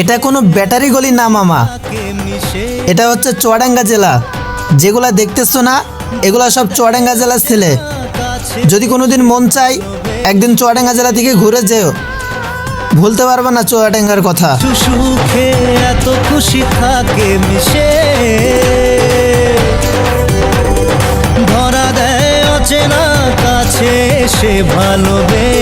এটা কোনো ব্যাটারি গলি না মামা। এটা হচ্ছে চুয়াডাঙ্গা জেলা। যেগুলা দেখতেছো না এগুলা সব চুয়াডাঙ্গা জেলার ছেলে। যদি কোনোদিন মন চাই একদিন চুয়াডাঙ্গা জেলা থেকে ঘুরে যেও। ভুলতে পারবে না চুয়াডাঙ্গার কথা। সুখে এত খুশি থাকে মিশে। ধরা দেয় অচেনা কাছে সে ভালোবেসে।